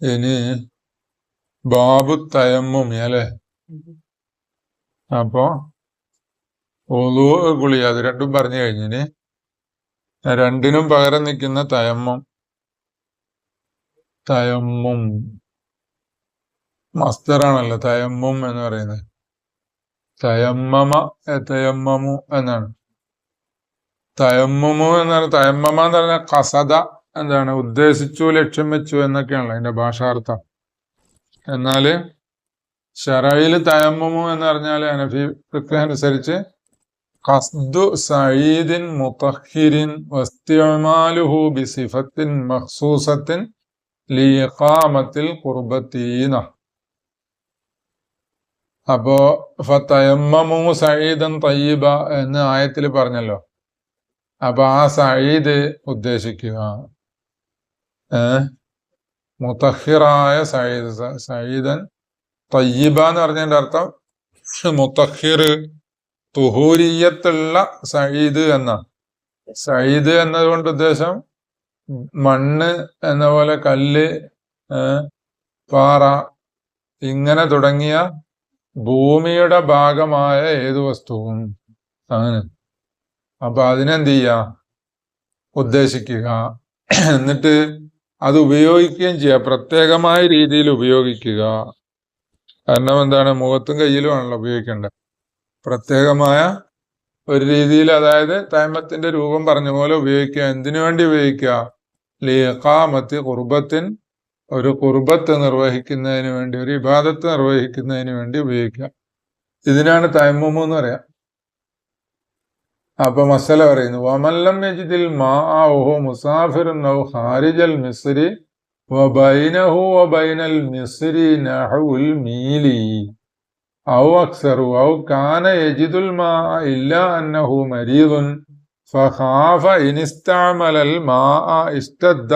ഇനി ബാബു തയമ്മുമി അല്ലെ? അപ്പോ ഒതു കുളി അത് രണ്ടും പറഞ്ഞു കഴിഞ്ഞിന് രണ്ടിനും പകരം നിൽക്കുന്ന തയമ്മും. തയമ്മും. മസ്തറാണല്ലോ തയമ്മും എന്ന് പറയുന്നത്. തയമ്മമ തയമ്മമു എന്നാണ്. തയമ്മമു എന്ന് പറഞ്ഞാൽ തയമ്മമ എന്ന് പറഞ്ഞ കസത എന്താണ് ഉദ്ദേശിച്ചു ലക്ഷ്യം വെച്ചു എന്നൊക്കെയാണല്ലോ അതിന്റെ ഭാഷാർത്ഥം. എന്നാൽ ഷറയിൽ തയമ്മു എന്ന് പറഞ്ഞാൽ അനഫി അനുസരിച്ച് ഖസ്ദു സഈദിൻ മുതഹിരിൻ വസ്തിഅമാലുഹു ബിസിഫത്തിൻ മഖ്സൂസത്തിൻ ലിഇഖാമത്തിൽ ഖുർബത്തീന അപ്പോ ഫതയമ്മമു സഈദൻ തയ്യിബ എന്ന് ആയത്തിൽ പറഞ്ഞല്ലോ. അപ്പൊ ആ സഈദ് ഉദ്ദേശിക്കുക. മുത്തഹിറായ സയ്യിദ് സയ്യിദൻ തയ്യിബ എന്ന് പറഞ്ഞതിന്റെ അർത്ഥം മുത്തഹിർ തുഹൂരിയത്തുള്ള സയ്യിദ് എന്ന. സയ്യിദ് എന്നതുകൊണ്ട് ഉദ്ദേശം മണ്ണ് എന്ന പോലെ കല്ല് പാറ ഇങ്ങനെ തുടങ്ങിയ ഭൂമിയുടെ ഭാഗമായ ഏത് വസ്തുവും. അങ്ങനെ. അപ്പൊ അതിനെന്ത് ചെയ്യുക ഉദ്ദേശിക്കുക. എന്നിട്ട് അത് ഉപയോഗിക്കുകയും ചെയ്യുക. പ്രത്യേകമായ രീതിയിൽ ഉപയോഗിക്കുക. കാരണം എന്താണ്? മുഖത്തും കയ്യിലും ആണല്ലോ ഉപയോഗിക്കേണ്ടത്. പ്രത്യേകമായ ഒരു രീതിയിൽ അതായത് തൈമത്തിന്റെ രൂപം പറഞ്ഞ പോലെ ഉപയോഗിക്കുക. എന്തിനു വേണ്ടി ഉപയോഗിക്കുക? ലിയക്കാമത്ത് കുർബത്തിൻ ഒരു കുർബത്ത് നിർവഹിക്കുന്നതിന് വേണ്ടി ഒരു ഇബാദത്ത് നിർവഹിക്കുന്നതിന് വേണ്ടി ഉപയോഗിക്കുക. ഇതിനാണ് തൈമ്മു എന്ന് പറയാം. അപ്പൊ മസല പറയുന്നു വമല്ലം യജിദിൽ മാ ഔ ഖാരിജൽ മിസ്രി വബൈനഹു വബൈനൽ മിസ്രി നഹുൽ മീലി. ഔ അക്സറു ഔ കാന യജിദുൽ മാ ഇല്ല അന്നഹു മരീദുൻ ഫഖാഫ ഇനിസ്തഅമലൽ മാ ഇഷ്ടദ്ദ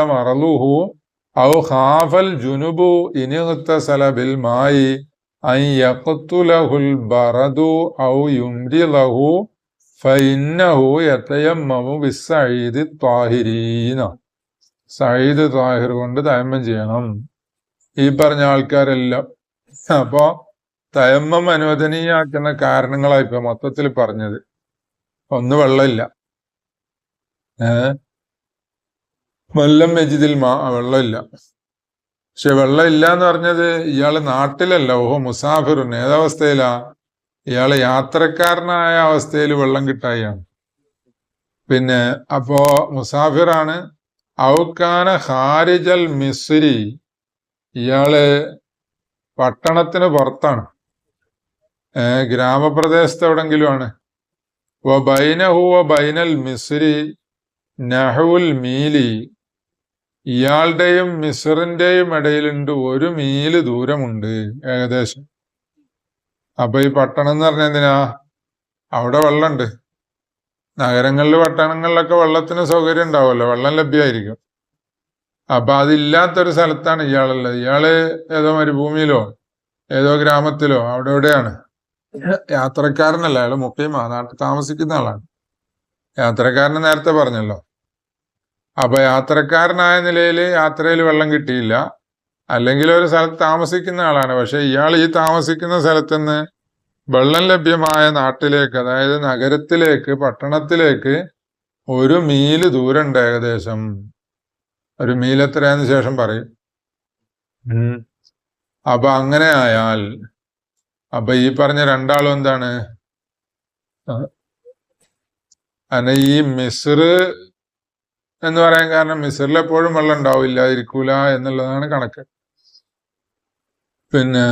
ഔ ഖാഫൽ ജുനുബു ഇനിഗ്തസല ബിൽ മായി അൻ ബറദു ഔ യുംരിലഹു സയ്യിദ് താഹിർ കൊണ്ട് തയമ്മം ചെയ്യണം. ഈ പറഞ്ഞ ആൾക്കാരെല്ലാം. അപ്പോ തയമ്മം അനുവദനീയാക്കുന്ന കാരണങ്ങളാണ് ഇപ്പൊ മൊത്തത്തിൽ പറഞ്ഞത്. ഒന്ന് വെള്ളമില്ല. മല്ലം വെള്ളം മെജിദിൽ മാ വെള്ളമില്ല. പക്ഷെ വെള്ളമില്ല എന്ന് പറഞ്ഞത് ഇയാൾ നാട്ടിലല്ല. ഓഹോ മുസാഫിറുൻ ഏതവസ്ഥയിലാ ഇയാൾ യാത്രക്കാരനായ അവസ്ഥയിൽ വെള്ളം കിട്ടായാണ് പിന്നെ അപ്പോ മുസാഫിറാണ് ഔക്കാന ഹാരിജൽ മിസ്രി ഇയാൾ പട്ടണത്തിന് പുറത്താണ്. ഗ്രാമപ്രദേശത്ത് എവിടെങ്കിലും ആണ് വ ബൈനഹു വ ബൈനൽ മിസ്രി നഹുൽ മീലി ഇയാളുടെയും മിസറിന്റെയും ഇടയിലുണ്ട് ഒരു മീൽ ദൂരമുണ്ട് ഏകദേശം. അപ്പൊ ഈ പട്ടണം എന്ന് പറഞ്ഞ എന്തിനാ? അവിടെ വെള്ളമുണ്ട് നഗരങ്ങളിൽ പട്ടണങ്ങളിലൊക്കെ വെള്ളത്തിന് സൗകര്യം ഉണ്ടാവുമല്ലോ. വെള്ളം ലഭ്യമായിരിക്കും. അപ്പൊ അതില്ലാത്തൊരു സ്ഥലത്താണ് ഇയാളുള്ളത്. ഇയാൾ ഏതോ മരുഭൂമിയിലോ ഏതോ ഗ്രാമത്തിലോ അവിടെ എവിടെയാണ്? യാത്രക്കാരനല്ല അയാൾ മുഖ്യമാ നാട്ടിൽ താമസിക്കുന്ന ആളാണ്. യാത്രക്കാരന് നേരത്തെ പറഞ്ഞല്ലോ. അപ്പൊ യാത്രക്കാരനായ നിലയിൽ യാത്രയിൽ വെള്ളം കിട്ടിയില്ല. അല്ലെങ്കിൽ ഒരു സ്ഥലത്ത് താമസിക്കുന്ന ആളാണ്. പക്ഷെ ഇയാൾ ഈ താമസിക്കുന്ന സ്ഥലത്തുനിന്ന് വെള്ളം ലഭ്യമായ നാട്ടിലേക്ക് അതായത് നഗരത്തിലേക്ക് പട്ടണത്തിലേക്ക് ഒരു മീൽ ദൂരമുണ്ട് ഏകദേശം. ഒരു മീൽ എത്രയാന്ന് ശേഷം പറയും. അപ്പൊ അങ്ങനെ ആയാൽ അപ്പൊ ഈ പറഞ്ഞ രണ്ടാളും എന്താണ്? അങ്ങനെ ഈ മിസ്ർ എന്ന് പറയാൻ കാരണം മിസ്റിൽ എപ്പോഴും വെള്ളം ഉണ്ടാവില്ല ഇരിക്കൂല എന്നുള്ളതാണ് കണക്ക്. പിന്നെ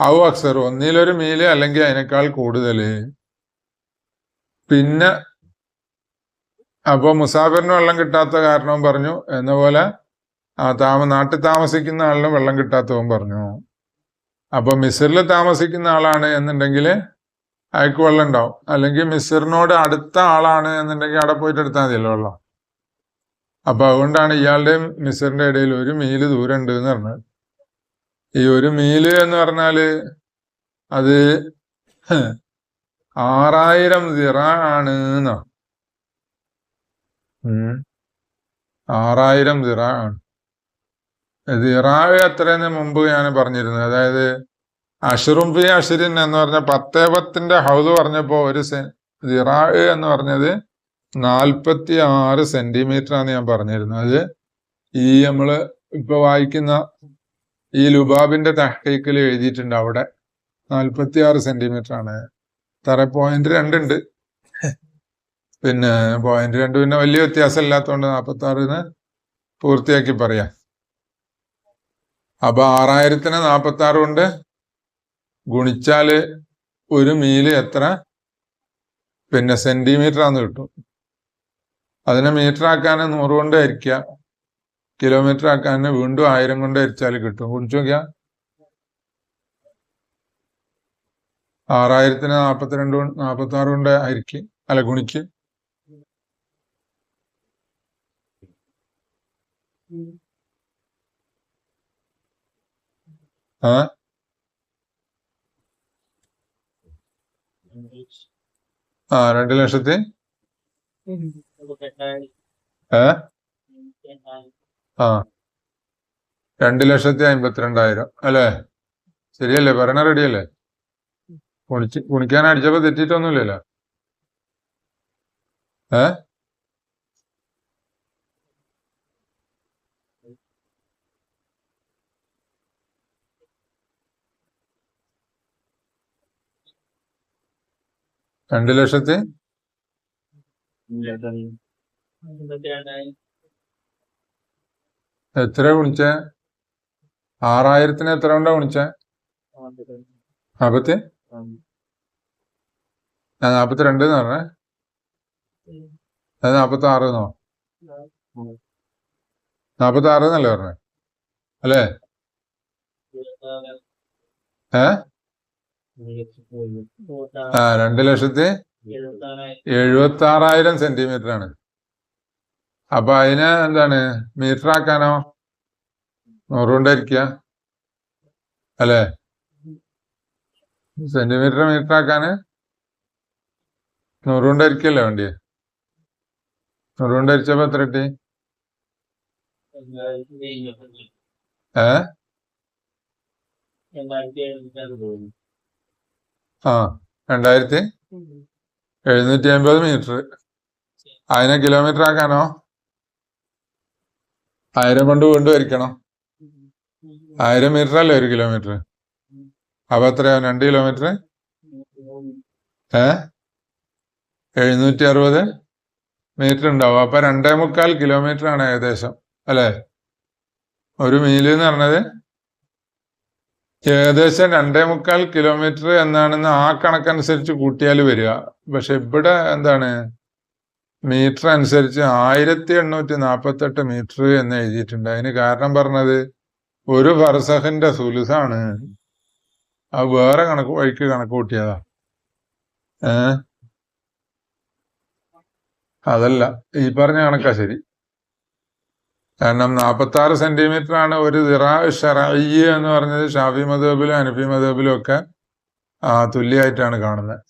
ഔ അക്സർ ഒന്നിലൊരു മീൽ അല്ലെങ്കിൽ അതിനേക്കാൾ കൂടുതൽ പിന്നെ അപ്പോൾ മുസാഫിറിന് വെള്ളം കിട്ടാത്ത കാരണവും പറഞ്ഞു. എന്ന പോലെ ആ താമ നാട്ടിൽ താമസിക്കുന്ന ആളിന് വെള്ളം കിട്ടാത്തവും പറഞ്ഞു. അപ്പോൾ മിസറിൽ താമസിക്കുന്ന ആളാണ് എന്നുണ്ടെങ്കിൽ അയാൾക്ക് വെള്ളം ഉണ്ടാവും. അല്ലെങ്കിൽ മിസറിനോട് അടുത്ത ആളാണ് എന്നുണ്ടെങ്കിൽ അവിടെ പോയിട്ട് എടുത്താൽ മതിയല്ലോ വെള്ളം. അപ്പൊ അതുകൊണ്ടാണ് ഇയാളുടെയും മിസറിന്റെ ഇടയിൽ ഒരു മീൽ ദൂരം ഉണ്ട് എന്ന് പറഞ്ഞത്. ഈ ഒരു മീൽ എന്ന് പറഞ്ഞാൽ അത് ആറായിരം ദിറാണ് എന്നാ. ആറായിരം ദിറാണ് ദിറാവ് എത്രയെന്ന് മുമ്പ് ഞാൻ പറഞ്ഞിരുന്നു. അതായത് അഷറും ഫി എന്ന് പറഞ്ഞ പത്തേ പത്തിന്റെ ഹൗസ് പറഞ്ഞപ്പോ ഒരു സെ ദിറാവ് എന്ന് പറഞ്ഞത് നാൽപ്പത്തി ആറ് സെന്റിമീറ്റർ ആണ് ഞാൻ പറഞ്ഞിരുന്നത് അത് ഈ നമ്മൾ ഇപ്പൊ വായിക്കുന്ന ഈ ലുബാബിന്റെ തഹ്കീക്കിൽ എഴുതിയിട്ടുണ്ട് അവിടെ. നാൽപ്പത്തി ആറ് സെന്റിമീറ്റർ ആണ് തറ പോയിന്റ് രണ്ടുണ്ട് പിന്നെ പോയിന്റ് രണ്ട് പിന്നെ വലിയ വ്യത്യാസം ഇല്ലാത്തതുകൊണ്ട് നാൽപ്പത്തി ആറിന് പൂർത്തിയാക്കി പറയാ. അപ്പൊ ആറായിരത്തിന് നാൽപ്പത്തി ആറ് കൊണ്ട് ഗുണിച്ചാൽ ഒരു മീൽ എത്ര? പിന്നെ സെന്റിമീറ്റർ ആന്ന് കിട്ടും. അതിനെ മീറ്റർ ആക്കാൻ നൂറ് കൊണ്ട് ഹരിക്കുക കിലോമീറ്റർ ആക്കാൻ വീണ്ടും ആയിരം കൊണ്ട് ഹരിച്ചാൽ കിട്ടും. ഗുണിച്ചു നോക്കിയ? ആറായിരത്തിന് നാൽപ്പത്തിരണ്ട് നാൽപ്പത്തി ആറ് കൊണ്ട് ഹരിക്ക് അല്ല ഗുണിക്ക്. ആ? ആ രണ്ട് ലക്ഷത്തി? ഏ? ആ. രണ്ട് ലക്ഷത്തി അമ്പത്തിരണ്ടായിരം അല്ലേ? ശരിയല്ലേ? പറയണ റെഡിയല്ലേ? കുണിച്ച് കുണിക്കാൻ അടിച്ചപ്പോ തെറ്റിട്ടൊന്നുമില്ലല്ലോ ഏ? രണ്ട് ലക്ഷത്തി? എത്ര ഗുണിച്ചേ? ആറായിരത്തിന് എത്ര കൊണ്ടാ ഗുണിച്ചേ? നാപ്പത്തി? ഞാൻ നാപ്പത്തി രണ്ട് എന്ന് പറഞ്ഞേ. അത് നാപ്പത്തി ആറ് എന്നോ? നാപ്പത്തി ആറ് എന്നല്ലേ പറഞ്ഞേ? അല്ലേ? ഏ? ആ രണ്ട് ലക്ഷത്തി എഴുപത്തി ആറായിരം സെന്റിമീറ്റർ ആണ് അപ്പൊ അതിന് എന്താണ് മീറ്റർ ആക്കാനോ നൂറുകൊണ്ടായിരിക്കുക അല്ലേ? സെന്റിമീറ്റർ മീറ്റർ ആക്കാന് നൂറുകൊണ്ടായിരിക്കല്ലേ വണ്ടി നൂറുകൊണ്ടായിരിച്ചപ്പോ എത്ര കിട്ടി? ഏ? ആ രണ്ടായിരത്തി എഴുന്നൂറ്റി അമ്പത് മീറ്റർ. അതിനെ കിലോമീറ്റർ ആക്കാനോ ആയിരം കൊണ്ട് വീണ്ടും ഹരിക്കണം ആയിരം മീറ്റർ അല്ലേ ഒരു കിലോമീറ്റർ അപ്പൊ എത്രയാവും രണ്ട് കിലോമീറ്റർ ഏ? എഴുന്നൂറ്റി അറുപത് മീറ്റർ ഉണ്ടാവും. അപ്പൊ രണ്ടേ മുക്കാൽ കിലോമീറ്റർ ആണ് ഏകദേശം അല്ലേ? ഒരു മീൽ എന്ന് പറഞ്ഞത് ഏകദേശം രണ്ടേ മുക്കാൽ കിലോമീറ്റർ എന്നാണെന്ന് ആ കണക്കനുസരിച്ച് കൂട്ടിയാൽ വരിക. പക്ഷെ ഇവിടെ എന്താണ്? മീറ്റർ അനുസരിച്ച് ആയിരത്തി എണ്ണൂറ്റി നാൽപ്പത്തെട്ട് മീറ്റർ എന്ന് എഴുതിയിട്ടുണ്ട്. അതിന് കാരണം പറഞ്ഞത് ഒരു ഫർസഹിന്റെ സുലുസാണ്. അത് വേറെ കണക്ക് വഴിക്ക് കണക്ക് കൂട്ടിയതാ. ഏ? അതല്ല ഈ പറഞ്ഞ കണക്കാ ശരി. കാരണം നാൽപ്പത്തി ആറ് സെന്റിമീറ്റർ ആണ് ഒരു ദിറാ ഷറയ്യ എന്ന് പറഞ്ഞത് ഷാഫി മദബിലും അനഫി മദബിലും ഒക്കെ തുല്യമായിട്ടാണ് കാണുന്നത്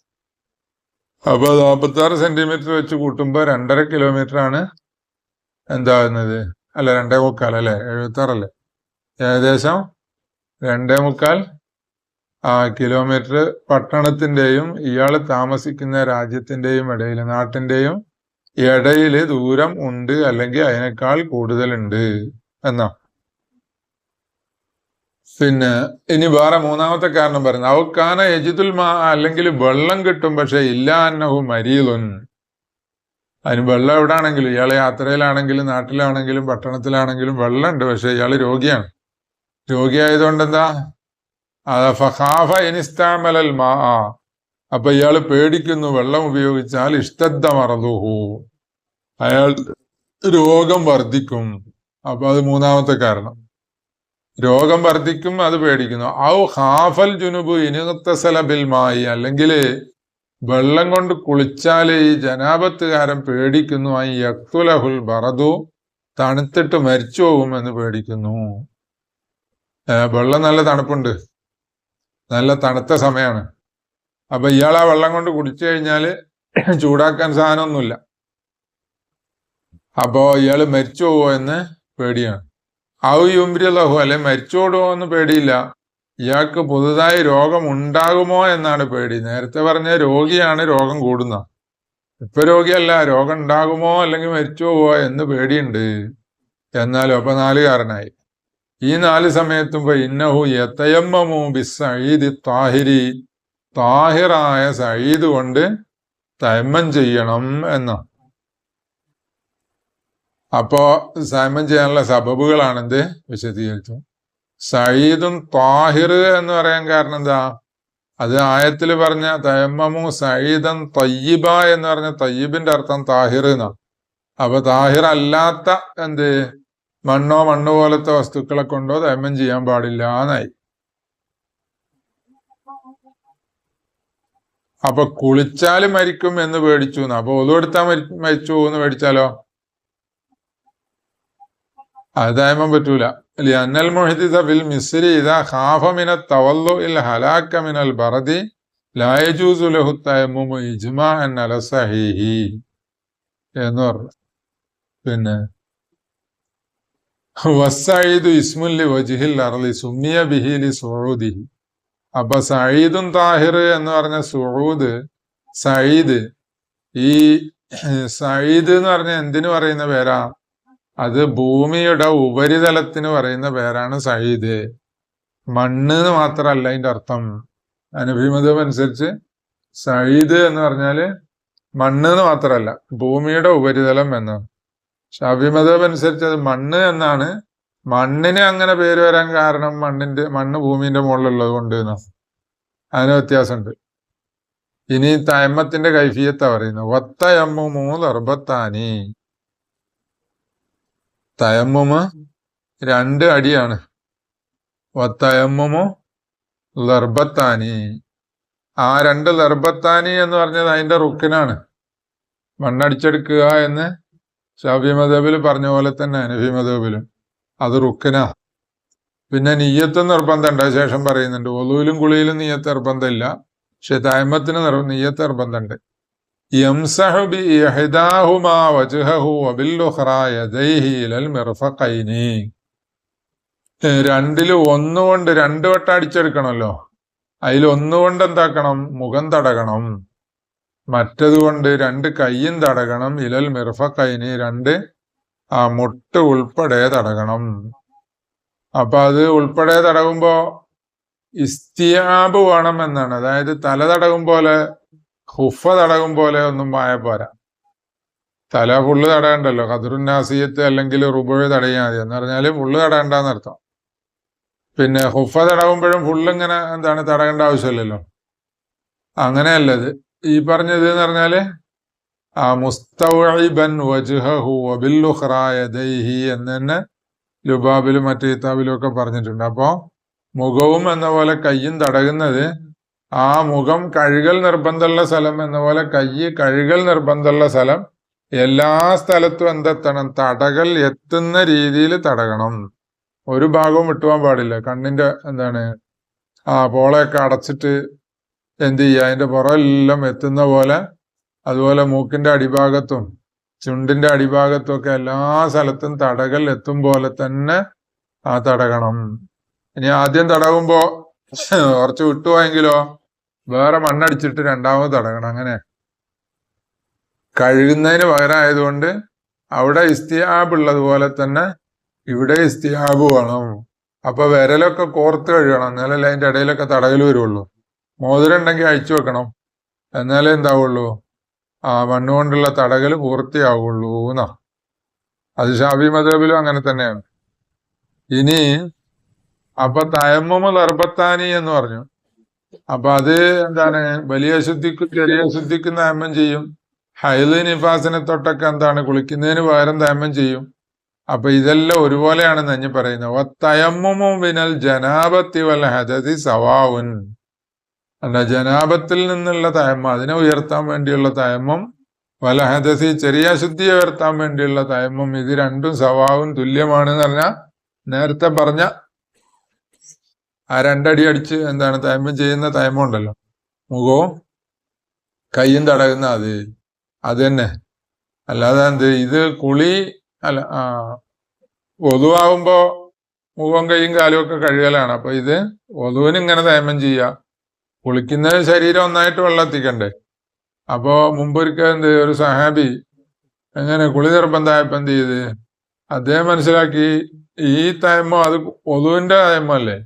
അപ്പൊ നാൽപ്പത്തി ആറ് സെന്റിമീറ്റർ വെച്ച് കൂട്ടുമ്പോൾ രണ്ടര കിലോമീറ്റർ ആണ് എന്താകുന്നത്? അല്ല രണ്ടേ മുക്കാൽ അല്ലെ? എഴുപത്തി ആറല്ലേ ഏകദേശം രണ്ടേ മുക്കാൽ ആ കിലോമീറ്റർ പട്ടണത്തിന്റെയും ഇയാൾ താമസിക്കുന്ന രാജ്യത്തിന്റെയും ഇടയിൽ നാട്ടിന്റെയും ഇടയിൽ ദൂരം ഉണ്ട് അല്ലെങ്കിൽ അതിനേക്കാൾ കൂടുതലുണ്ട് എന്നാ? പിന്നെ ഇനി വേറെ മൂന്നാമത്തെ കാരണം പറയുന്നത്. അവക്കാന യജിതുൽ മാ അല്ലെങ്കിൽ വെള്ളം കിട്ടും പക്ഷെ ഇല്ലാന്നഹു മരീലുൻ അതിന് വെള്ളം എവിടെ ആണെങ്കിലും ഇയാൾ യാത്രയിലാണെങ്കിലും നാട്ടിലാണെങ്കിലും പട്ടണത്തിലാണെങ്കിലും വെള്ളം ഉണ്ട് പക്ഷെ ഇയാൾ രോഗിയാണ്. രോഗിയായതുകൊണ്ട് എന്താ ഫഹാഫ ഇനിസ്താമലൽ മാ അപ്പൊ ഇയാൾ പേടിക്കുന്നു വെള്ളം ഉപയോഗിച്ചാൽ ഇഷ്ടദ്ധ മറന്നുഹു അയാൾ രോഗം വർദ്ധിക്കും. അപ്പൊ അത് മൂന്നാമത്തെ കാരണം. രോഗം വർദ്ധിക്കും അത് പേടിക്കുന്നു. ഔ ഹാഫൽ ജുനുബു സലബിൽ ബിൽമായി അല്ലെങ്കിൽ വെള്ളം കൊണ്ട് കുളിച്ചാൽ ഈ ജനാപത്തുകാരൻ പേടിക്കുന്നു. ആ യക്തുലഹുൽ ബറദു തണുത്തിട്ട് മരിച്ചു പോകുമെന്ന് പേടിക്കുന്നു. വെള്ളം നല്ല തണുപ്പുണ്ട്. നല്ല തണുത്ത സമയമാണ് അപ്പൊ ഇയാൾ ആ വെള്ളം കൊണ്ട് കുടിച്ചു കഴിഞ്ഞാൽ ചൂടാക്കാൻ സാധനമൊന്നുമില്ല. അപ്പോ ഇയാൾ മരിച്ചു പോവോ എന്ന് പേടിയാണ്. ഔ യുംരിലഹു അല്ലെ മരിച്ചോടുമോ എന്ന് പേടിയില്ല. ഇയാൾക്ക് പുതുതായി രോഗം ഉണ്ടാകുമോ എന്നാണ് പേടി. നേരത്തെ പറഞ്ഞ രോഗിയാണ് രോഗം കൂടുന്ന. ഇപ്പൊ രോഗിയല്ല രോഗം ഉണ്ടാകുമോ അല്ലെങ്കിൽ മരിച്ചു പോവോ എന്ന് പേടിയുണ്ട്. എന്നാലും അപ്പൊ നാലുകാരനായി. ഈ നാല് സമയത്തും ഇന്നഹു യത്തയമ്മമു ബിസഈദി താഹിരി താഹിറായ സയ്യിദ് കൊണ്ട് തയമ്മം ചെയ്യണം എന്ന അപ്പോ സൈമൻ ചെയ്യാനുള്ള സബബുകളാണെന്ത്? വിശദീകരിച്ചു. സയ്യിദും താഹിർ എന്ന് പറയാൻ കാരണം എന്താ? അത് ആയത്തിൽ പറഞ്ഞ തയമ്മമു സയ്യിദൻ തയ്യിബ എന്ന് പറഞ്ഞ തയ്യിബിന്റെ അർത്ഥം താഹിർ എന്നാണ്. അപ്പൊ താഹിർ അല്ലാത്ത എന്ത്? മണ്ണോ മണ്ണ് പോലത്തെ വസ്തുക്കളെ കൊണ്ടോ തയമ്മം ചെയ്യാൻ പാടില്ല എന്നായി. അപ്പൊ കുളിച്ചാൽ മരിക്കും എന്ന് പേടിച്ചു. അപ്പൊ ഒതുകൊടുത്താൽ എടുത്താൽ മരിച്ചു എന്ന് പേടിച്ചാലോ? അത് തയമ്മം പറ്റൂല. അന്നൽ മുഹിദിസ ഫിൽ മിസ്രി ഇതാ ഖാഫ മിന തവല്ലു ഇൽ ഹലാക്ക മിനൽ ബറദി ലാ യജൂസു ലഹു തയമ്മുമു ഇജ്മാഅൻ അല സഹീഹി എന്ന് പറഞ്ഞു. പിന്നെ വസ്സഈദു ഇസ്മുല്ലി വജിഹിൽ അർലി സുമിയ ബിഹിലി സുഊദിഹി. അപ്പൊ സഈദും താഹിർ എന്ന് പറഞ്ഞ സുഊദ് സഈദ് ഈ സഈദ് എന്ന് പറഞ്ഞ എന്തിനു പറയുന്ന പേരാ? അത് ഭൂമിയുടെ ഉപരിതലത്തിന് പറയുന്ന പേരാണ് സഹീദ് മണ്ണ് എന്ന് മാത്രമല്ല അതിന്റെ അർത്ഥം. അനുഭിമതം അനുസരിച്ച് സയ്യിദ് എന്ന് പറഞ്ഞാൽ മണ്ണ് എന്ന് മാത്രമല്ല ഭൂമിയുടെ ഉപരിതലം എന്ന്. പക്ഷെ അഭിമതം അനുസരിച്ച് അത് മണ്ണ് എന്നാണ്. മണ്ണിന് അങ്ങനെ പേര് വരാൻ കാരണം മണ്ണിന്റെ മണ്ണ് ഭൂമിന്റെ മുകളിലുള്ളത് കൊണ്ട് അതിന് വ്യത്യാസമുണ്ട്. ഇനി തയമ്മത്തിന്റെ കൈഫിയത്താ പറയുന്നത്. മൂന്ന് മൂലർബത്താനി തയമ്മുമ രണ്ട് അടിയാണ്. വത്തയമ്മമോ ലർബത്താനി. ആ രണ്ട് ലർബത്താനി എന്ന് പറഞ്ഞത് അതിന്റെ റുക്കിനാണ്. മണ്ണടിച്ചെടുക്കുക എന്ന് ഷാഫി മദബിൽ പറഞ്ഞ പോലെ തന്നെ അനഫി മദബിലും അത് റുക്കിനാ. പിന്നെ നീയത്ത് നിർബന്ധമുണ്ട് ശേഷം പറയുന്നുണ്ട്. ഒലുവിലും കുളിയിലും നീയത്ത് നിർബന്ധമില്ല. പക്ഷെ തയമ്മത്തിന് നിർ നീയത്ത് നിർബന്ധമുണ്ട്. രണ്ടിൽ ഒന്നുകൊണ്ട് രണ്ടു വട്ടം അടിച്ചെടുക്കണമല്ലോ. അതിൽ ഒന്നുകൊണ്ട് എന്താക്കണം? മുഖം തടകണം. മറ്റതുകൊണ്ട് രണ്ട് കൈയും തടകണം. ഇലൽ മിർഫക്കൈനി രണ്ട് ആ മുട്ട് ഉൾപ്പെടെ തടകണം. അപ്പൊ അത് ഉൾപ്പെടെ തടകുമ്പോ ഇസ്തിയാബ് വേണം എന്നാണ്. അതായത് തല തടകും പോലെ ഹുഫ തടകും പോലെ ഒന്നും മായ പോരാ. തല ഫുള്ള് തടയണ്ടല്ലോ. ഖദറുന്നാസിയത്ത് അല്ലെങ്കിൽ റുബഴ് തടയാൽ മതി. എന്ന് പറഞ്ഞാൽ ഫുള്ള് തടയണ്ടെന്നർത്ഥം പിന്നെ ഹുഫ തടകുമ്പോഴും ഫുള്ള് ഇങ്ങനെ എന്താണ് തടയേണ്ട ആവശ്യമില്ലല്ലോ. അങ്ങനെയല്ലത്. ഈ പറഞ്ഞത് എന്ന് പറഞ്ഞാൽ ആ മുസ്തവൻ വബില്ലുഖ്റായദൈഹി എന്ന് തന്നെ ലുബാബിലും മറ്റു കിതാബിലും ഒക്കെ പറഞ്ഞിട്ടുണ്ട്. അപ്പോ മുഖവും എന്ന പോലെ കയ്യും തടകുന്നത് ആ മുഖം കഴുകൽ നിർബന്ധമുള്ള സ്ഥലം എന്ന പോലെ കൈ കഴുകൽ നിർബന്ധമുള്ള സ്ഥലം. എല്ലാ സ്ഥലത്തും എന്തെത്തണം? തടകൾ എത്തുന്ന രീതിയിൽ തടകണം. ഒരു ഭാഗവും വിട്ടുപോകാൻ പാടില്ല. കണ്ണിന്റെ എന്താണ്? ആ പോളയൊക്കെ അടച്ചിട്ട് എന്ത് ചെയ്യുക? അതിന്റെ പുറമെല്ലാം എത്തുന്ന പോലെ അതുപോലെ മൂക്കിന്റെ അടിഭാഗത്തും ചുണ്ടിന്റെ അടിഭാഗത്തും ഒക്കെ എല്ലാ സ്ഥലത്തും തടകൾ എത്തും പോലെ തന്നെ ആ തടകണം. ഇനി ആദ്യം തടകുമ്പോ കുറച്ച് വിട്ടുപോയെങ്കിലോ? വേറെ മണ്ണടിച്ചിട്ട് രണ്ടാമത് അടങ്ങണം അങ്ങനെ. കഴുകുന്നതിന് പകരമായതുകൊണ്ട് അവിടെ ഇസ്തിയാബ് ഉള്ളതുപോലെ തന്നെ ഇവിടെ ഇസ്തിയാബ് വേണം. അപ്പൊ വിരലൊക്കെ കോർത്ത് കഴുകണം എന്നാലല്ലേ അതിന്റെ ഇടയിലൊക്കെ തടകൽ വരുള്ളൂ. മോതിരം ഉണ്ടെങ്കിൽ അഴിച്ചു വെക്കണം എന്നാലേ എന്താവുള്ളൂ? ആ മണ്ണുകൊണ്ടുള്ള തടകൽ പൂർത്തിയാവുള്ളൂ എന്നാ. അത് ഷാബി മതബിലും അങ്ങനെ തന്നെയാണ്. ഇനി അപ്പൊ തയമ്മു ലർബത്താനി എന്ന് പറഞ്ഞു. അപ്പൊ അത് എന്താണ്? വലിയ ശുദ്ധിക്കും ചെറിയ ശുദ്ധിക്കും തയമ്മം ചെയ്യും. ഹൈൽ നിഫാസിനെ തൊട്ടൊക്കെ എന്താണ്? കുളിക്കുന്നതിന് പകരം തയമ്മം ചെയ്യും. അപ്പൊ ഇതെല്ലാം ഒരുപോലെയാണ് നഞ്ഞ് പറയുന്നത്. വിനൽ ജനാപത്തി വൽ ഹജതി സവാവുൻ അല്ല ജനാപത്തിൽ നിന്നുള്ള തയമ്മ അതിനെ ഉയർത്താൻ വേണ്ടിയുള്ള തയമ്മം വലഹദസി ചെറിയ ശുദ്ധിയെ ഉയർത്താൻ വേണ്ടിയുള്ള തയമ്മം ഇത് രണ്ടും സവാവും തുല്യമാണെന്ന് പറഞ്ഞാൽ നേരത്തെ പറഞ്ഞ ആ രണ്ടടി അടിച്ച് എന്താണ് തയമ്പം ചെയ്യുന്ന തയമ്പം ഉണ്ടല്ലോ. മുഖവും കയ്യും തടയുന്ന അത്. അത് തന്നെ. അല്ലാതെ എന്ത് ഇത് കുളി അല്ല ആ വധുവാകുമ്പോ മുഖവും കൈയും കാലും ഒക്കെ കഴുകലാണ്. അപ്പൊ ഇത് ഒതുവിന് ഇങ്ങനെ തയമ്പം ചെയ്യുക കുളിക്കുന്ന ശരീരം ഒന്നായിട്ട് വെള്ളത്തിക്കണ്ടേ. അപ്പോ മുമ്പൊരിക്കൽ എന്ത് ഒരു സഹാബി എങ്ങനെ കുളി നിർബന്ധമായപ്പോ എന്ത് ചെയ്ത്? അദ്ദേഹം മനസ്സിലാക്കി ഈ തയമ്മോ അത് ഒതുവിന്റെ തയമ്മോ അല്ലേ?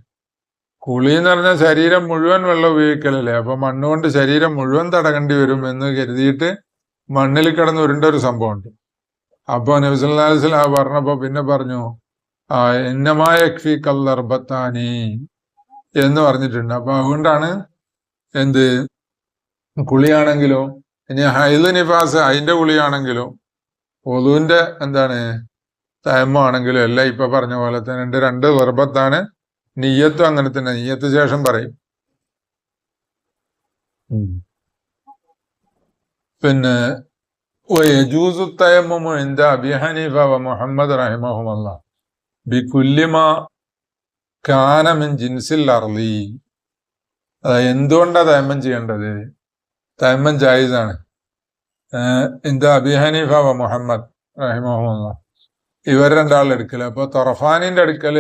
കുളി എന്ന് പറഞ്ഞാൽ ശരീരം മുഴുവൻ വെള്ളം ഉപയോഗിക്കലല്ലേ? അപ്പൊ മണ്ണുകൊണ്ട് ശരീരം മുഴുവൻ തടകേണ്ടി വരും എന്ന് കരുതിയിട്ട് മണ്ണിൽ കിടന്ന് ഉരുണ്ട ഒരു സംഭവമുണ്ട്. അപ്പൊ നബിസ്വല്ലാസ്ലാം പറഞ്ഞപ്പോ പിന്നെ പറഞ്ഞു ആ എന്നമായ കല്ലർബത്താനി എന്ന് പറഞ്ഞിട്ടുണ്ട്. അപ്പൊ അതുകൊണ്ടാണ് എന്ത്? കുളിയാണെങ്കിലോ ഇനി ഹൈദ് നിഫാസ് അതിന്റെ കുളിയാണെങ്കിലോ ഒതുവിന്റെ എന്താണ് തയമ്മാണെങ്കിലും എല്ലാം ഇപ്പൊ പറഞ്ഞ പോലെ തന്നെ. ഉണ്ട് രണ്ട് വെർബത്താണ് നെയ്യത്തും അങ്ങനെ തന്നെ. നെയ്യത്ത് ശേഷം പറയും. പിന്നെ മുഹമ്മദ് റഹിമഹുമല്ല. ബിക്കുല്യമ കാനമിൻ ജിൻസിൽ അർലി. എന്തുകൊണ്ടാണ് തയമ്മം ചെയ്യേണ്ടത്? തയമ്മം ജായിസാണ്. ഇന്ത അബി ഹനീഫ മുഹമ്മദ് റഹിമഹുമല്ല. ഇവർ രണ്ടാളുടെ അടുക്കൽ അപ്പോൾ തൊറഫാനിന്റെ അടുക്കൽ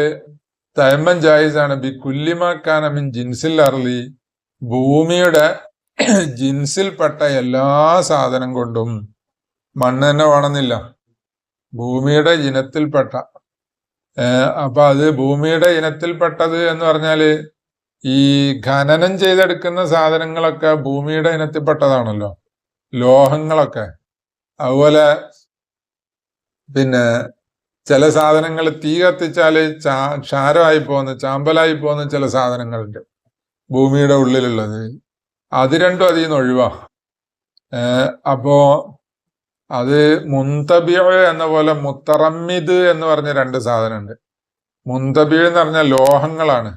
തയമ്മൻ ജായിസാണ്. ബി കുല്ലിമാക്കാനമിൻ ജിൻസിൽ അറളി ഭൂമിയുടെ ജിൻസിൽപ്പെട്ട എല്ലാ സാധനം കൊണ്ടും മണ്ണ് തന്നെ വേണമെന്നില്ല. ഭൂമിയുടെ ഇനത്തിൽപ്പെട്ട അപ്പൊ അത് ഭൂമിയുടെ ഇനത്തിൽപ്പെട്ടത് എന്ന് പറഞ്ഞാൽ ഈ ഖനനം ചെയ്തെടുക്കുന്ന സാധനങ്ങളൊക്കെ ഭൂമിയുടെ ഇനത്തിൽപ്പെട്ടതാണല്ലോ ലോഹങ്ങളൊക്കെ. അതുപോലെ പിന്നെ ചില സാധനങ്ങൾ തീ കത്തിച്ചാൽ ചാ ക്ഷാരമായി പോകുന്ന ചാമ്പലായി പോകുന്ന ചില സാധനങ്ങളുണ്ട്. ഭൂമിയുടെ ഉള്ളിലുള്ളത്. അത് രണ്ടും അതിൽ നിന്ന് ഒഴിവാ. അപ്പോ അത് മുന്തബിയ എന്ന പോലെ മുത്തറമ്മിത് എന്ന് പറഞ്ഞ രണ്ട് സാധനമുണ്ട്. മുന്തബിയ എന്ന് പറഞ്ഞ ലോഹങ്ങളാണ്.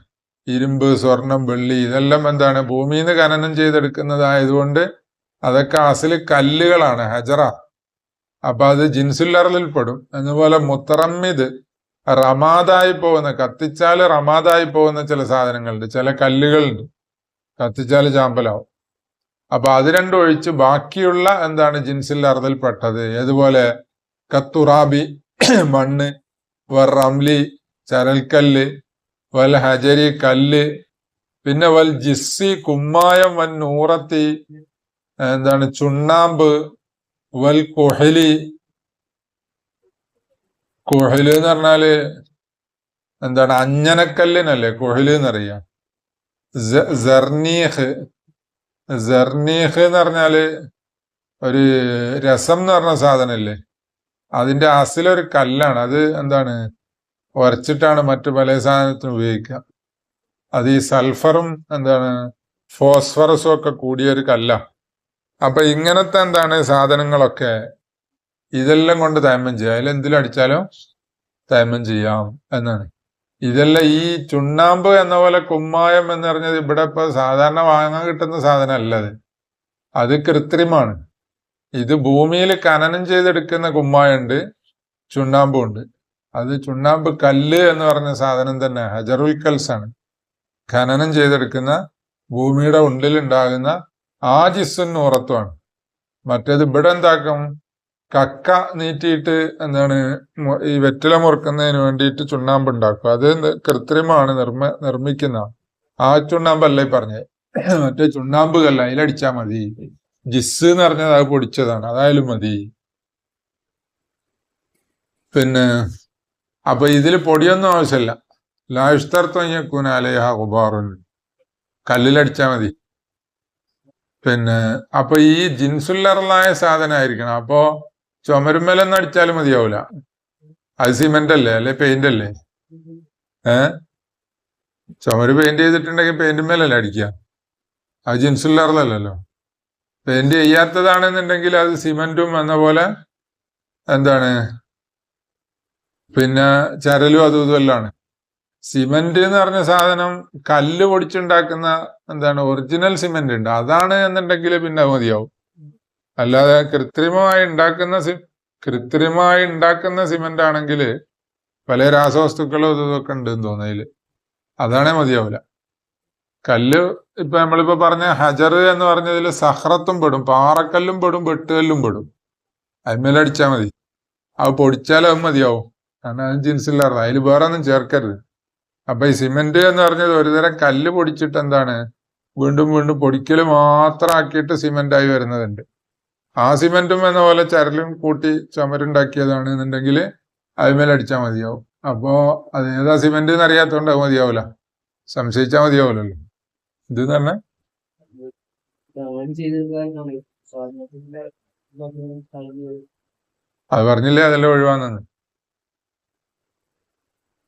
ഇരുമ്പ് സ്വർണം വെള്ളി ഇതെല്ലാം എന്താണ്? ഭൂമിയിൽ നിന്ന് ഖനനം ചെയ്തെടുക്കുന്നതായതുകൊണ്ട് അതൊക്കെ അസിൽ കല്ലുകളാണ് ഹജറ. അപ്പൊ അത് ജിൻസുല്ലറലിൽ പെടും. അതുപോലെ മുത്തറമ്മിത് റമാദായി പോകുന്ന കത്തിച്ചാൽ റമാദായി പോകുന്ന ചില സാധനങ്ങളുണ്ട്. ചില കല്ലുകളുണ്ട്. കത്തിച്ചാൽ ചാമ്പലാവും. അപ്പൊ അത് രണ്ടും ഒഴിച്ച് ബാക്കിയുള്ള എന്താണ് ജിൻസിൽ അറുതിൽപ്പെട്ടത് അതുപോലെ കത്തുറാബി മണ്ണ് വർ റംലി ചരൽക്കല്ല് വൽ ഹജരി കല്ല് പിന്നെ വൽ ജിസ്സി കുമ്മായം വൻ നൂറത്തി എന്താണ് ചുണ്ണാമ്പ് വൽ കുഹലി. കുഹൽ എന്ന് പറഞ്ഞാൽ എന്താണ്? അഞ്ഞനക്കല്ലിനല്ലേ? കുഹൽ എന്നറിയാം. ജർനീഹ് ജർനീഹ് എന്ന് പറഞ്ഞാൽ ഒരു രസം എന്ന് പറഞ്ഞ സാധനല്ലേ? അതിന്റെ അസിലൊരു കല്ലാണ്. അത് എന്താണ്? ഉരച്ചിട്ടാണ് മറ്റു പല സാധനത്തിനും ഉപയോഗിക്കുക. അത് ഈ സൾഫറും എന്താണ്? ഫോസ്ഫറസും ഒക്കെ കൂടിയ ഒരു കല്ല അപ്പൊ ഇങ്ങനത്തെ എന്താണ് സാധനങ്ങളൊക്കെ ഇതെല്ലാം കൊണ്ട് തയമ്മം ചെയ്യാം. അതിലെന്തിലും അടിച്ചാലും തയമ്മം ചെയ്യാം എന്നാണ്. ഇതെല്ലാം ഈ ചുണ്ണാമ്പ് എന്ന പോലെ കുമ്മായം എന്ന് പറഞ്ഞത് ഇവിടെ ഇപ്പൊ സാധാരണ വാങ്ങാൻ കിട്ടുന്ന സാധനം അല്ലത് അത് കൃത്രിമാണ് ഇത് ഭൂമിയിൽ ഖനനം ചെയ്തെടുക്കുന്ന കുമ്മായുണ്ട് ചുണ്ണാമ്പും ഉണ്ട് അത് ചുണ്ണാമ്പ് കല്ല് എന്ന് പറഞ്ഞ സാധനം തന്നെ ഹജറുൽ കൽസ് ആണ് ഖനനം ചെയ്തെടുക്കുന്ന ഭൂമിയുടെ ഉള്ളിൽ ഉണ്ടാകുന്ന ആ ജിസ്സുൻ ഉറത്തുമാണ് മറ്റേത് ഇവിടെ എന്താക്കും? കക്ക നീട്ടിയിട്ട് എന്താണ് ഈ വെറ്റില മുറുക്കുന്നതിന് വേണ്ടിയിട്ട് ചുണ്ണാമ്പ് ഉണ്ടാക്കും. അത് കൃത്രിമമാണ് നിർമ്മ നിർമ്മിക്കുന്ന. ആ ചുണ്ണാമ്പല്ല ഈ പറഞ്ഞത് മറ്റേ ചുണ്ണാമ്പ് കല്ല അതിലടിച്ചാ മതി. ജിസ് എന്ന് പറഞ്ഞത് അത് പൊടിച്ചതാണ് അതായാലും മതി. പിന്നെ അപ്പൊ ഇതിൽ പൊടിയൊന്നും ആവശ്യമില്ല. ലായുസ്തർത്വം കുനാലയ ഉബാറുൻ കല്ലിലടിച്ചാ മതി. പിന്നെ അപ്പൊ ഈ ജിൻസുല്ലറലായ സാധനമായിരിക്കണം അപ്പോ ചുമരുമ്മലൊന്നും അടിച്ചാലും മതിയാവൂല. അത് സിമെന്റ് അല്ലേ അല്ലെ പെയിന്റ് അല്ലേ ഏ? ചുമര് പെയിന്റ് ചെയ്തിട്ടുണ്ടെങ്കിൽ പെയിന്റ് മേലല്ലേ അടിക്കുക? അത് ജിൻസുല്ലറലല്ലോ പെയിന്റ് ചെയ്യാത്തതാണെന്നുണ്ടെങ്കിൽ അത് സിമെന്റും എന്ന പോലെ എന്താണ്? പിന്നെ ചരലും അതും ഇതുമെല്ലാണ് സിമെന്റ് എന്ന് പറഞ്ഞ സാധനം കല്ല് പൊടിച്ചുണ്ടാക്കുന്ന എന്താണ് ഒറിജിനൽ സിമെന്റ് ഉണ്ട്. അതാണ് എന്നുണ്ടെങ്കിൽ പിന്നെ മതിയാവും. അല്ലാതെ കൃത്രിമമായി ഉണ്ടാക്കുന്ന സി കൃത്രിമമായി ഉണ്ടാക്കുന്ന സിമെന്റ് ആണെങ്കിൽ പല രാസവസ്തുക്കളും ഇതൊക്കെ ഉണ്ട് എന്ന് അതാണേ മതിയാവില്ല കല്ല് ഇപ്പൊ നമ്മളിപ്പോ പറഞ്ഞ ഹജർ എന്ന് പറഞ്ഞതിൽ സഹ്രത്തും പെടും പാറക്കല്ലും പെടും വെട്ടുകല്ലും പെടും. അതിന്മേലടിച്ചാൽ മതി. അത് പൊടിച്ചാൽ അത് മതിയാവും. കാരണം അത് ജിൻസില്ലാറ് അതിൽ വേറെ ഒന്നും ചേർക്കരുത്. അപ്പൊ ഈ സിമെന്റ് എന്ന് പറഞ്ഞത് ഒരുതരം കല്ല് പൊടിച്ചിട്ട് എന്താണ് വീണ്ടും വീണ്ടും പൊടിക്കൽ മാത്രമാക്കിയിട്ട് ആയി വരുന്നതുണ്ട്. ആ സിമെന്റും എന്ന പോലെ ചരലും കൂട്ടി ചുമരുണ്ടാക്കിയതാണ് എന്നുണ്ടെങ്കിൽ അതിന്മേൽ അടിച്ചാൽ മതിയാവും. അപ്പോ അത് ഏതാ സിമെന്റ് എന്ന് അറിയാത്തോണ്ട് അത് മതിയാവൂല. സംശയിച്ചാൽ മതിയാവൂലല്ലോ. ഇത് തന്നെ അത് പറഞ്ഞില്ലേ? അതെല്ലാം ഒഴിവാണെന്ന്.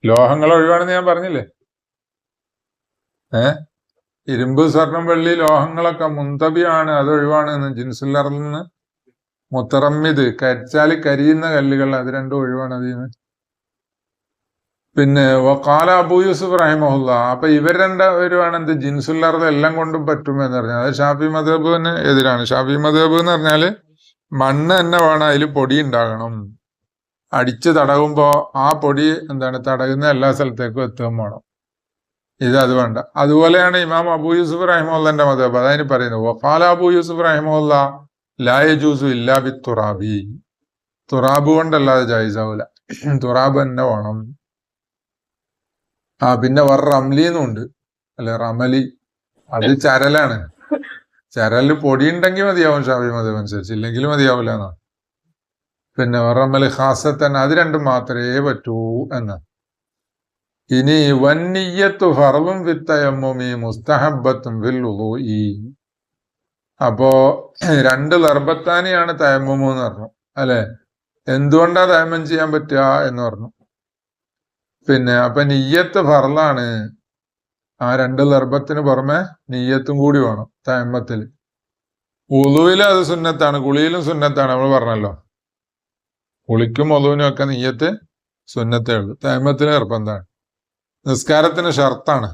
ലോഹങ്ങൾ ഒഴിവാണെന്ന് ഞാൻ പറഞ്ഞില്ലേ? ഏ? ഇരുമ്പ് സ്വർണം വെള്ളി ലോഹങ്ങളൊക്കെ മുന്തബിയാണ്. അത് ഒഴിവാണ് ജിൻസുല്ലറിൽ നിന്ന്. മുത്തറമ്മിത് കരിച്ചാൽ കരിയുന്ന കല്ലുകൾ അത് രണ്ടും ഒഴിവാണ് അതിൽ നിന്ന്. പിന്നെ വക്കാല അബൂ യൂസുഫ് റഹിമഹുല്ല. അപ്പൊ ഇവർ രണ്ടുപേരുമാണ് എന്ത് ജിൻസുല്ലറിൽ എല്ലാം കൊണ്ടും പറ്റും എന്ന് പറഞ്ഞാൽ അത് ഷാഫി മദേബിന് എതിരാണ്. ഷാഫി മദേബ് എന്ന് പറഞ്ഞാൽ മണ്ണ് തന്നെ വേണം അതിൽ പൊടി ഉണ്ടാകണം. അടിച്ച് തടകുമ്പോ ആ പൊടി എന്താണ് തടകുന്ന എല്ലാ സ്ഥലത്തേക്കും എത്തുകയും വേണം. ഇത് അത് വേണ്ട. അതുപോലെയാണ് ഇമാം അബൂ യൂസുഫ് റഹിമുള്ളന്റെ മതബ് അതായത് പറയുന്നത് വഫാല അബൂ യൂസുഫ് റഹിമുല്ല ലായജൂസു ഇല്ലാ ബി തുറാബി തുറാബ് കൊണ്ടല്ലാതെ ജായിസാവൂല. തുറാബ് തന്നെ വേണം. ആ പിന്നെ വർ റംലി എന്നുണ്ട് അല്ലെ റമലി. അത് ചരലാണ്. ചരൽ പൊടി ഉണ്ടെങ്കിൽ മതിയാവും ഷാഫി മതം അനുസരിച്ച്. ഇല്ലെങ്കിൽ മതിയാവില്ല എന്നാണ്. പിന്നെ റമലി ഖാസത്തൻ അത് രണ്ടും മാത്രമേ പറ്റൂ എന്ന് ഇനി വന്നിയത്തു വിത്തയമ്മും വിത്തയമ്മുമി മുസ്തഹബത്തും ഉളൂഇ അപ്പോ രണ്ട് ലർബത്താനിയാണ് തയമ്മുമു എന്ന് പറഞ്ഞു. അല്ലെ? എന്തുകൊണ്ടാ തയമ്മം ചെയ്യാൻ പറ്റുക എന്ന് പറഞ്ഞു. പിന്നെ അപ്പൊ നീയത്ത് ഫറലാണ് ആ രണ്ട് ലർബത്തിന് പുറമെ നീയത്തും കൂടി വേണം തയമ്മത്തിൽ ഉളുവിലും അത് സുന്നത്താണ് കുളിയിലും സുന്നത്താണ് നമ്മൾ പറഞ്ഞല്ലോ. കുളിക്കും ഒലുവിനും ഒക്കെ നീയത്ത് സുന്നത്തേ ഉള്ളൂ. തയമ്മത്തിന് നിർബന്ധമാണ്. നിസ്കാരത്തിന് ഷർത്താണ്.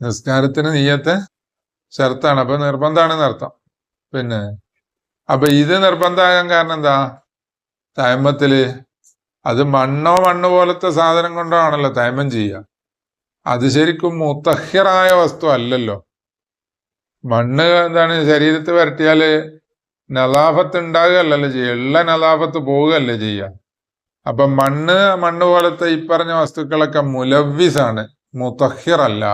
നിസ്കാരത്തിന് നീയത്തെ ഷർത്താണ്. അപ്പൊ നിർബന്ധമാണെന്ന് അർത്ഥം. പിന്നെ അപ്പൊ ഇത് നിർബന്ധമാകാൻ കാരണം എന്താ? തയമ്മത്തിൽ അത് മണ്ണോ മണ്ണ് പോലത്തെ സാധനം കൊണ്ടോ ആണല്ലോ തയമ്മം ചെയ്യുക. അത് ശരിക്കും മുത്തഹ്യറായ വസ്തു അല്ലല്ലോ. മണ്ണ് എന്താണ്? ശരീരത്തിൽ വരട്ടിയാൽ നലാഫത്ത് ഉണ്ടാകുകയല്ലല്ലോ ചെയ്യുക. ഉള്ള നലാഫത്ത് പോവുകയല്ലേ ചെയ്യുക. അപ്പൊ മണ്ണ് മണ്ണ് പോലത്തെ ഈ പറഞ്ഞ വസ്തുക്കളൊക്കെ മുലവ്വിസാണ്. മുത്തഹിറല്ല.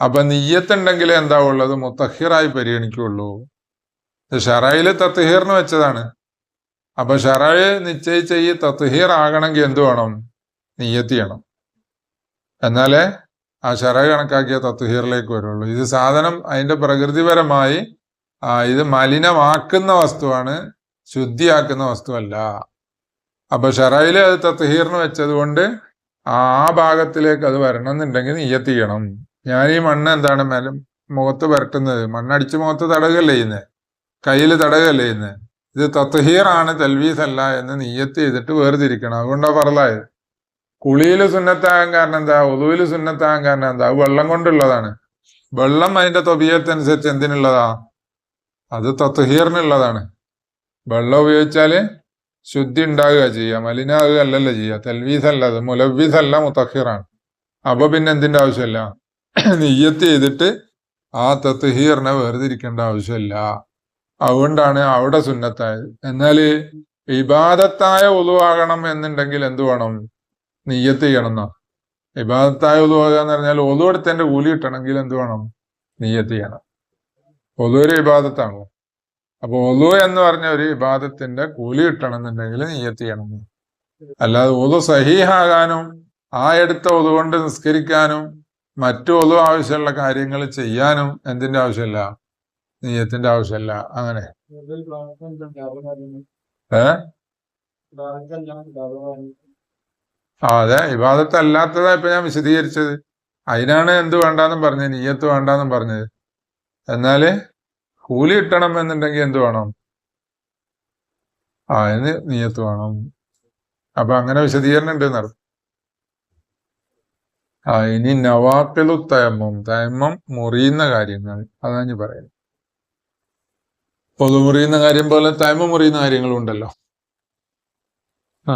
അപ്പൊ നെയ്യത്തുണ്ടെങ്കിൽ എന്താ ഉള്ളത്? മുത്തഹിറായി പരിഗണിക്കുള്ളൂ ഷറായിൽ തത്ഹീറിന് വെച്ചതാണ്. അപ്പൊ ഷറായി നിശ്ചയിച്ച ഈ തത്ഹീർ ആകണമെങ്കിൽ എന്ത് വേണം? ചെയ്യണം. എന്നാലേ ആ ഷറ കണക്കാക്കിയ തത്ഹീറിലേക്ക് വരുള്ളൂ. ഇത് സാധനം അതിന്റെ പ്രകൃതിപരമായി ഇത് മലിനമാക്കുന്ന വസ്തുവാണ് ശുദ്ധിയാക്കുന്ന വസ്തുവല്ല. അപ്പൊ ഷറയിൽ അത് തത്ഹീറിന് വെച്ചത് കൊണ്ട് ആ ഭാഗത്തിലേക്ക് അത് വരണം എന്നുണ്ടെങ്കിൽ നീയത്ത് ചെയ്യണം. ഞാൻ ഈ മണ്ണ് എന്താണ് മേലെ മുഖത്ത് പുരട്ടുന്നത് മണ്ണടിച്ച് മുഖത്ത് തടകല്ലേ ചെയ്യുന്നത് കയ്യിൽ തടകല്ലേ ചെയ്യുന്നത് ഇത് തത്ഹീറാണ് തൽവീസ് അല്ല എന്ന് നീയത്ത് ചെയ്തിട്ട് വേർതിരിക്കണം. അതുകൊണ്ടാ പറലായത് കുളിയിൽ സുന്നത്താകാൻ കാരണം എന്താ? ഒതുവിൽ സുന്നത്താകാൻ കാരണം എന്താ? അത് വെള്ളം കൊണ്ടുള്ളതാണ്. വെള്ളം അതിന്റെ തൊബിയത്തനുസരിച്ച് എന്തിനുള്ളതാ? അത് തത്ഹീറിനുള്ളതാണ്. വെള്ളം ഉപയോഗിച്ചാൽ ശുദ്ധി ഉണ്ടാകുക ചെയ്യുക മലിനാകുക അല്ലല്ലോ ചെയ്യുക. തെൽവീസ് അല്ല അത് മുലവീസ് അല്ല മുത്തഹിറാണ് അപ്പൊ പിന്നെ എന്തിന്റെ ആവശ്യമില്ല? നെയ്യത്ത് ചെയ്തിട്ട് ആ തത്ഹീറിനെ വേർതിരിക്കേണ്ട ആവശ്യമില്ല. അതുകൊണ്ടാണ് അവിടെ സുന്നത്തായത്. എന്നാൽ ഇബാദത്തായ ഒതുവാകണം എന്നുണ്ടെങ്കിൽ എന്ത് വേണം? നെയ്യത്ത് ചെയ്യണം എന്നാ ഇബാദത്തായ ഒതുവാകുക എന്ന് പറഞ്ഞാൽ ഒതു എടുത്തതിന്റെ കൂലി കിട്ടണമെങ്കിൽ എന്ത് വേണം? നെയ്യത്ത് ചെയ്യണം. ഒതുവരെ ഇബാദത്താണോ? അപ്പൊ ഒതു എന്ന് പറഞ്ഞ ഒരു വിവാദത്തിന്റെ കൂലി കിട്ടണം എന്നുണ്ടെങ്കിൽ നെയ്യത്ത് ചെയ്യണം. അല്ലാതെ ഒതു സഹീഹാകാനും ആ എടുത്ത ഒതു കൊണ്ട് നിസ്കരിക്കാനും മറ്റു ഒതു ആവശ്യമുള്ള കാര്യങ്ങൾ ചെയ്യാനും എന്തിന്റെ ആവശ്യമില്ല? നീയത്തിന്റെ ആവശ്യമില്ല. അങ്ങനെ. ഏ? അതെ. ഇബാദത്ത് അല്ലാത്തതാ ഇപ്പൊ ഞാൻ വിശദീകരിച്ചത്. അതിനാണ് എന്ത് വേണ്ടാന്നും പറഞ്ഞത് നീയത്ത് വേണ്ടാന്നും പറഞ്ഞത്. എന്നാൽ കൂലി കിട്ടണം എന്നുണ്ടെങ്കിൽ എന്ത് വേണം? ആ അതിന് നീയത്ത് വേണം. അപ്പൊ അങ്ങനെ വിശദീകരണം ഉണ്ട് നടത്തും ആ ഇനി നവാക്കിലു തയമ്മം. തയമ്മം മുറിയുന്ന കാര്യങ്ങൾ. അതാണ് ഞാൻ പറയുന്നത്. പൊതു മുറിയുന്ന കാര്യം പോലെ തയമ്മം മുറിയുന്ന കാര്യങ്ങളും ഉണ്ടല്ലോ. ആ